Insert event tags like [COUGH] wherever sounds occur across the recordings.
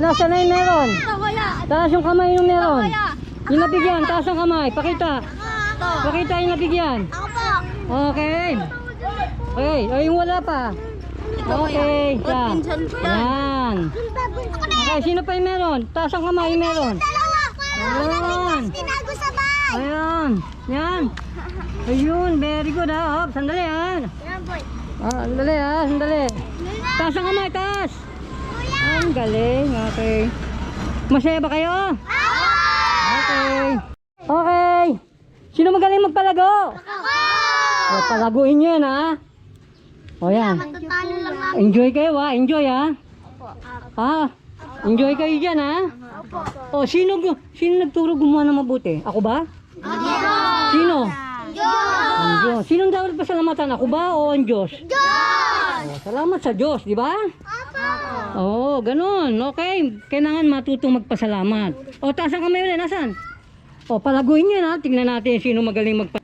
nasa na yung meron? Taas yung kamay yung meron. Yung nabigyan, taas ang kamay. Pakita. Pakita yung nabigyan. Okay. Okay, ay yung wala pa. Okay, yan. Yan. Okay, sino pa yung meron? Taas ang kamay yung meron. Bahay. Ayan. Yan. Ayun, very good ha. Hop, sandali ha. Yan, boy. Ah, sandali ha, sandali. Taas ang kamay, taas. Kuya. Ang galing, okay. Masaya ba kayo? Okay. Okay. Sino magaling magpalago? Ako. O, palaguin nyo yan ha. O yan. Matatalo lang namin. Enjoy kayo ha, enjoy ha. Ha? Enjoy kayo dyan ha. O, sino, gu- sino nagturo gumawa ng mabuti? Ako ba? Sino? Diyos. Ang Diyos. Sinong dapat pasalamatan? Ako ba o ang Diyos? Diyos. O, salamat sa Diyos, di ba? Apo. Oo, ganun. Okay. Kailangan matutong magpasalamat. O, taas ang kamay ulit. Nasaan? O, palaguin nyo na. Tingnan natin sino magaling magpa...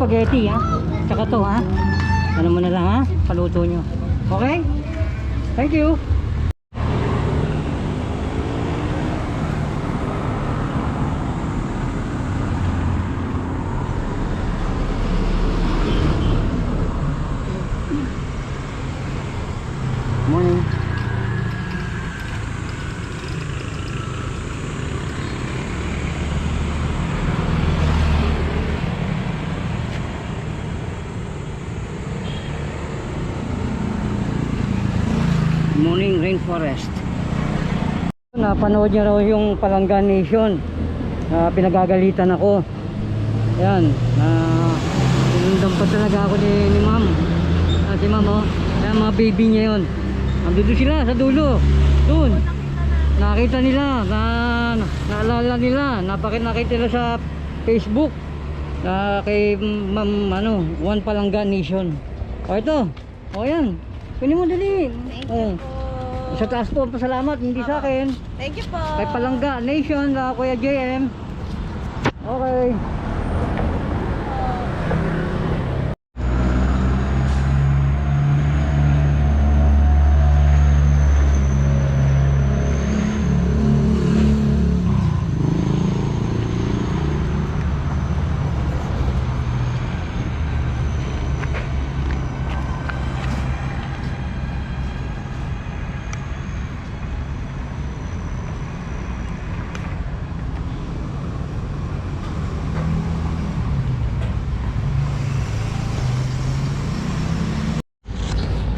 spaghetti ha. Tsaka to ha. Ano mo na lang ha. Paluto nyo. Okay? Thank you. Rainforest. Napanood niyo raw yung Palanggan Nation. Na pinagagalitan ako. Yan. Na pinundang pa talaga ako ni, ni ma'am. Ah, si ma'am oh. Yan mga baby niya yun. Nandito sila sa dulo. Doon. Nakita nila. Na, naalala nila. Napakit nakita nila sa Facebook. Na kay ma'am ano, One Palanggan Nation. O ito. O yan. Kunin mo dali. Oh. Sa taas po, pasalamat, hindi sa akin. Thank you po. Kay Palangga Nation, na Kuya JM. Okay.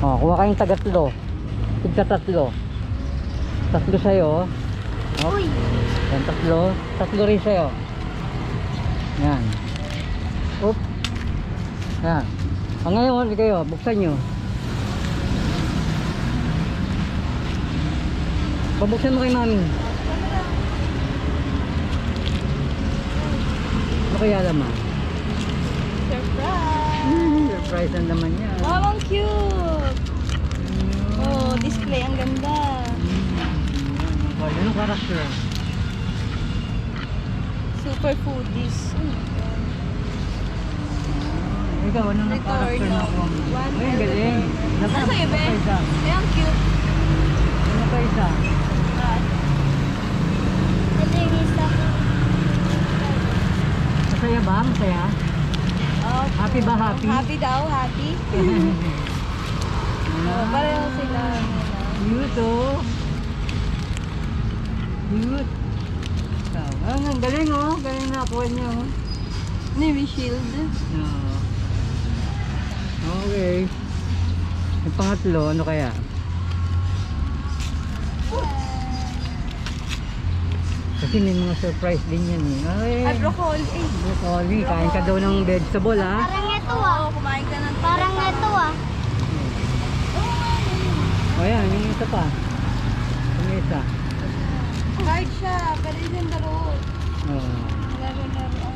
Oh, kuha kayong tagatlo. Tigka tatlo. Tatlo sa'yo. Oh. Uy. Yan, tatlo. Tatlo rin sa'yo. Yan. Oop. Yan. Ah, ngayon, kayo, buksan nyo. Pabuksan mo kay mami. Ano kaya laman? Surprise. Hmm, surprise ang laman niya. Wow, ang cute. Display. Ang ganda. Oh, yun ang character. Super foodies. Ikaw, ano ang character na ako? One Ay, ang galing. Nasa iba eh. Ay, ang cute. Ano pa isa? Ah. Ito yung isa. Masaya ba? Masaya? Oh, Happy ba? Happy? happy daw, happy. [LAUGHS] Oh, pareho sila. Cute oh. Cute. Ah, ang galing oh. Galing na niya oh. Navy shield. Oo. Okay. Yung pangatlo, ano kaya? Kasi may mga surprise din yan eh. Ay, Ay, broccoli. Broccoli. Kain ka daw ng vegetable ha. Parang ito ah. Oo, kumain ka ng Parang ito ah. Ito pa. Yung isa. Card siya, pero yung laro. Oh. Laro-laro.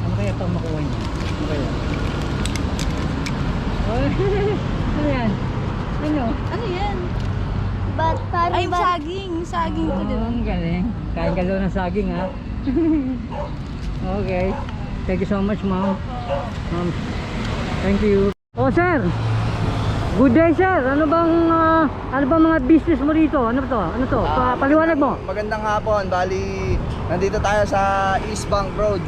Ano kaya pang makuha niya? Ano kaya? Oh, [LAUGHS] ano yan? Ano? Ano yan? Ba't paano Ay, ba? saging. Saging to, di Oh, ang galing. Kain ka daw ng saging ha. [LAUGHS] okay. Thank you so much ma'am. Ma'am. Thank you. Oh sir. Good day sir. Ano bang ah, ano bang mga business mo dito? Ano to? Ano to? Pa, Ah, paliwanag mo. Magandang hapon. Bali, nandito tayo sa East Bank Road.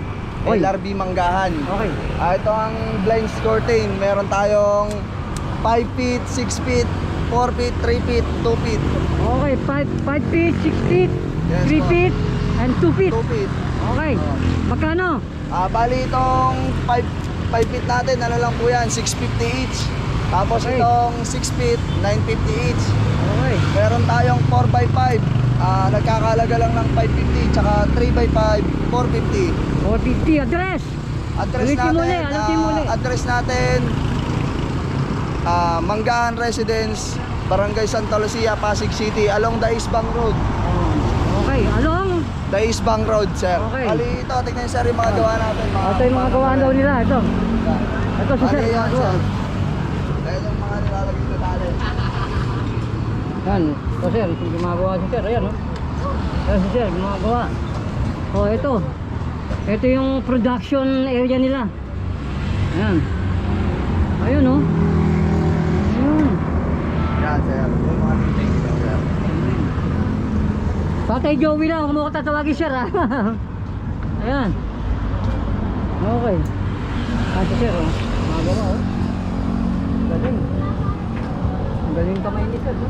Oy. LRB Manggahan. Okay. Ah, ito ang blinds curtain. Meron tayong 5 feet, 6 feet, 4 feet, 3 feet, 2 feet, Okay, 5 5 feet, 6 feet, Yes, 3 po. feet, and 2 feet. 2 feet. Okay. Oh. Magkano? Ah, bali itong 5 5 feet natin, ano lang po yan, 650 each. Tapos Okay. itong 6 feet, 950 each. Okay. Meron tayong 4x5. Ah, nagkakalaga lang ng 550 tsaka 3x5, 450. 450 address. Address Ulitin natin, ulitin mo ah, address natin ah, Manggahan Residence, Barangay Santa Lucia, Pasig City, along the East Bank Road. Okay, along. The East Bank Road, sir. Okay. Bali ito, tignan sir yung mga gawa natin. Ito yung mga gawaan daw nila. Ito. Ito si sir. yan, mga gawa. sir. Dahil yung mga nilalagay sa tali. [LAUGHS] Yan. Ito sir, yung gumagawa si sir. Ayan, oh. Ayan si sir, gumagawa. Oh, ito. Ito yung production area nila. Ayan. Ayun, oh. Ayun. Yan, sir. Yung mga things, sir. Tatay Joey lang, kung mo ko tatawagin sir, ah. [LAUGHS] Ayan. Okay. Ah, si sir, oh. Gumagawa, oh. Galing. Galing kamay ni sir. oh.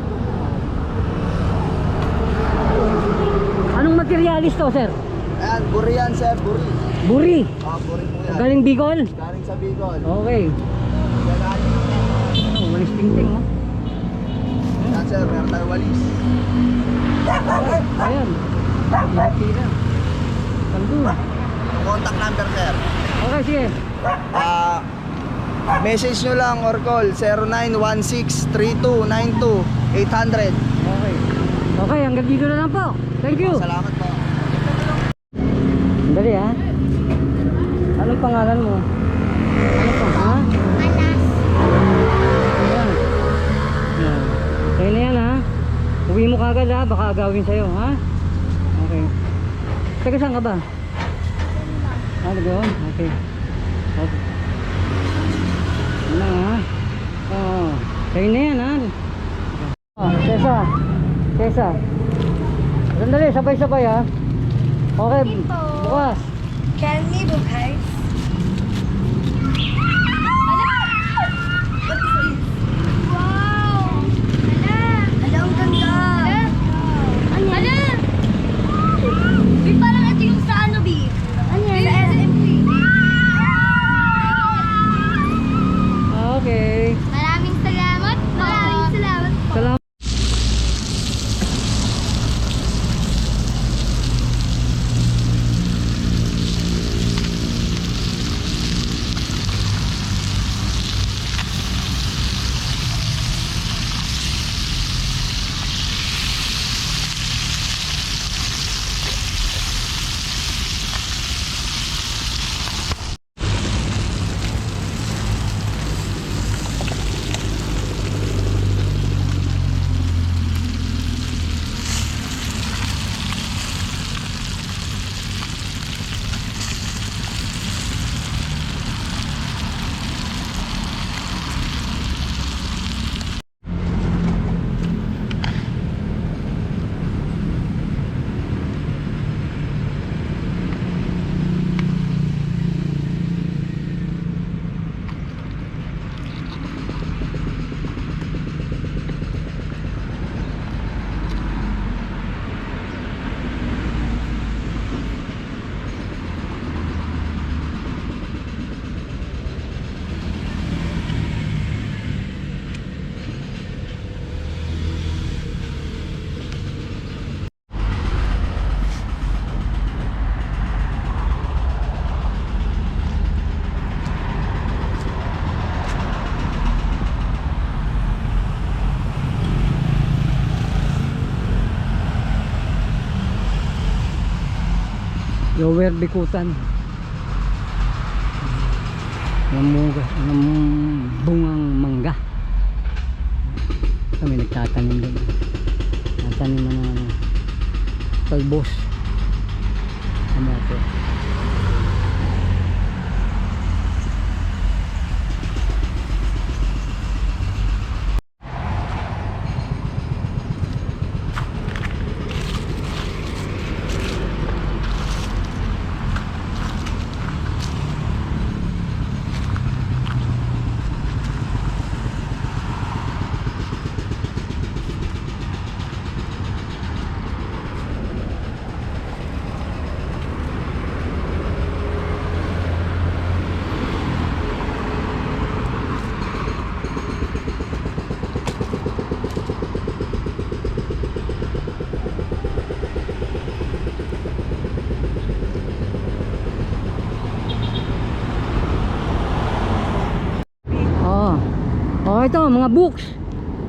Anong materialis to, sir? Ayan, buri yan, sir. Buri. Buri. Ah, buri po yan. Galing Bicol. Galing sa Bicol. Okay. Natin. Oh, walis ting-ting, oh. Sir. Meron tayong walis. Ayan. Pila-pila. Kaldo. Contact number, sir. Okay, sige. Ah, message nyo lang or call 0916-3292-800. Okay. Okay, hanggang dito na lang po. Thank you. Salamat po. Dali ha. Anong pangalan mo? Ano pa Uwi mo kagad ha. Baka agawin sa'yo ha. Okay. Taga saan ka ba? Ah, nag-on? Okay. Okay. Ano ha? Oo. Sa'yo na yan ha. Oh, Tessa. Tessa. Sandali, sabay-sabay ha. Okay, bukas. Can me bukas? Wow! Hala! Hala, ang ganda! Yan? Hala! Bi, parang ito yung sa ano, Bi? Ano yan? Sa SMP. Okay. Maraming salamat po. Maraming salamat po. Salamat. Lower Bikutan. Namuga, bungang mangga. Kami nagtatanim din. Nagtanim na ng talbos. Kamote. Oo. Oh, ito, mga books.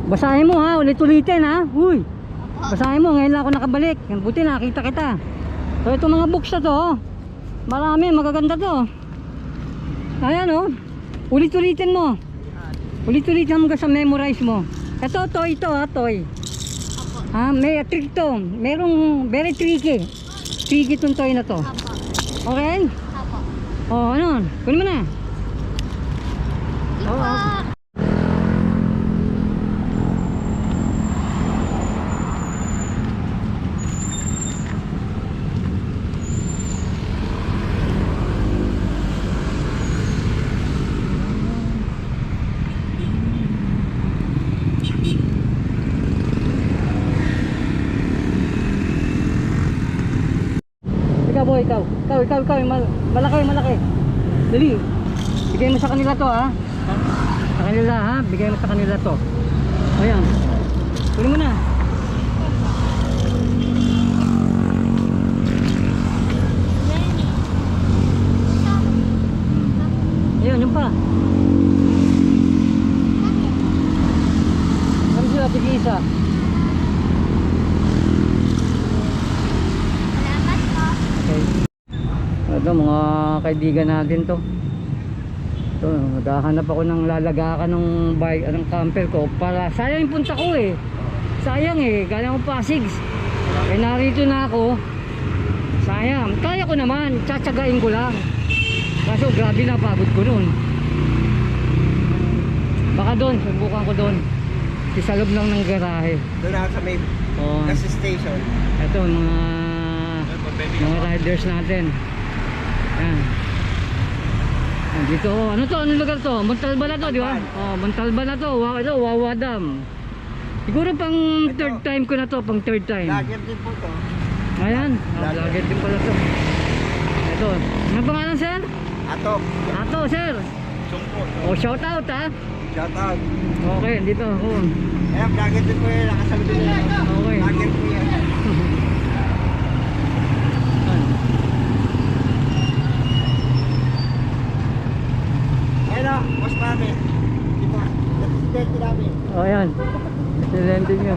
Basahin mo ha, ulit-ulitin ha. Uy. Basahin mo, ngayon lang ako nakabalik. Buti nakita kita. So, ito mga books na to. oh. Marami, magaganda to. Ayan oh. Ulit-ulitin mo. Ulit-ulitin mo sa memorize mo. Ito, toy ito ha, toy. Ha, may trick to. Merong very tricky. Tricky tong toy na to. Okay? Apo. Oh, ano? Kunin mo na. Ipa. Ikaw boy, ikaw. Ikaw, ikaw, ikaw. Mal malaki, malaki. Dali. Bigay mo sa kanila to ha. Sa kanila ha. Bigay mo sa kanila to. Ayan. Kunin mo na. Ayun, yung pa. Ano sila, tige isa. Salamat po. Okay. Ito mga kaibigan natin to. Ito, naghahanap ako ng lalagakan ng bike, ng camper ko para sayang yung punta ko eh. Sayang eh, galing ako Pasig. Eh narito na ako. Sayang, kaya ko naman, tsatsagain ko lang. Kaso grabe na pagod ko noon. Baka doon, subukan ko doon. Sa loob lang ng garahe. Doon ako sa may Oh, station. ito mga mga riders natin. Yan. Dito, ano to? Anong lugar to? Montalba na to, di ba? Oh, Montalba na to. Wow, ito, Wawa Dam. Siguro pang third time ko na to, pang third time. Lager din po to. Ayan, oh, vlogger din pala to. Ito, ano pangalan sir? Atok. Ato sir. Oh, shout out ha. Shout out. Okay, dito. Oh. Ayan, vlogger din po yan. Yan. Okay. Vlogger po yan. Ayun o, boss namin. Representative namin. Oh, ayan. Excelente nyo.